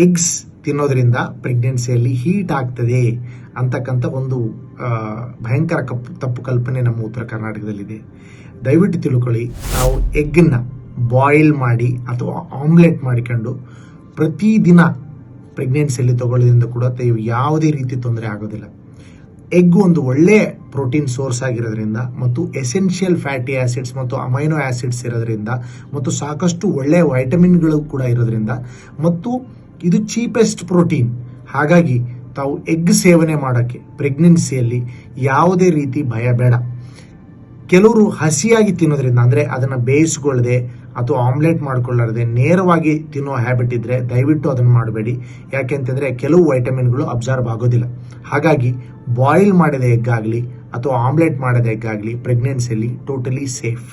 Eggs ತಿನ್ನೋದ್ರಿಂದ ಪ್ರೆಗ್ನೆನ್ಸಿಯಲ್ಲಿ heat ಆಗ್ತದೆ ಅಂತಕ್ಕಂಥ ಒಂದು ಭಯಂಕರ ಕಪ್ಪು ತಪ್ಪು ಕಲ್ಪನೆ ನಮ್ಮ ಉತ್ತರ ಕರ್ನಾಟಕದಲ್ಲಿದೆ. ದಯವಿಟ್ಟು ತಿಳ್ಕೊಳ್ಳಿ, ನಾವು ಎಗ್ನ ಬಾಯ್ಲ್ ಮಾಡಿ ಅಥವಾ ಆಮ್ಲೆಟ್ ಮಾಡಿಕೊಂಡು ಪ್ರತಿದಿನ ಪ್ರೆಗ್ನೆನ್ಸಿಯಲ್ಲಿ ತಗೊಳ್ಳೋದ್ರಿಂದ ಕೂಡ ಯಾವುದೇ ರೀತಿ ತೊಂದರೆ ಆಗೋದಿಲ್ಲ. ಎಗ್ ಒಂದು ಒಳ್ಳೆಯ ಪ್ರೋಟೀನ್ ಸೋರ್ಸ್ ಆಗಿರೋದ್ರಿಂದ ಮತ್ತು ಎಸೆನ್ಷಿಯಲ್ ಫ್ಯಾಟಿ ಆ್ಯಸಿಡ್ಸ್ ಮತ್ತು ಅಮೈನೋ ಆ್ಯಸಿಡ್ಸ್ ಇರೋದ್ರಿಂದ ಮತ್ತು ಸಾಕಷ್ಟು ಒಳ್ಳೆಯ ವೈಟಮಿನ್ಗಳು ಕೂಡ ಇರೋದ್ರಿಂದ ಮತ್ತು ಇದು ಚೀಪೆಸ್ಟ್ ಪ್ರೋಟೀನ್ ಹಾಗಾಗಿ ತಾವು ಎಗ್ ಸೇವನೆ ಮಾಡೋಕ್ಕೆ ಪ್ರೆಗ್ನೆನ್ಸಿಯಲ್ಲಿ ಯಾವುದೇ ರೀತಿ ಭಯ ಬೇಡ. ಕೆಲವರು ಹಸಿಯಾಗಿ ತಿನ್ನೋದ್ರಿಂದ, ಅಂದರೆ ಅದನ್ನು ಬೇಯಿಸ್ಕೊಳ್ಳದೆ ಅಥವಾ ಆಮ್ಲೆಟ್ ಮಾಡ್ಕೊಳ್ಳಾರದೆ ನೇರವಾಗಿ ತಿನ್ನೋ ಹ್ಯಾಬಿಟ್ ಇದ್ದರೆ ದಯವಿಟ್ಟು ಅದನ್ನು ಮಾಡಬೇಡಿ. ಯಾಕೆಂತಂದರೆ ಕೆಲವು ವೈಟಮಿನ್ಗಳು ಅಬ್ಸರ್ವ್ ಆಗೋದಿಲ್ಲ. ಹಾಗಾಗಿ ಬಾಯ್ಲ್ ಮಾಡಿದ ಎಗ್ ಆಗಲಿ ಅಥವಾ ಆಮ್ಲೆಟ್ ಮಾಡಿದ ಎಗ್ ಆಗಲಿ ಪ್ರೆಗ್ನೆನ್ಸಿಯಲ್ಲಿ ಟೋಟಲಿ ಸೇಫ್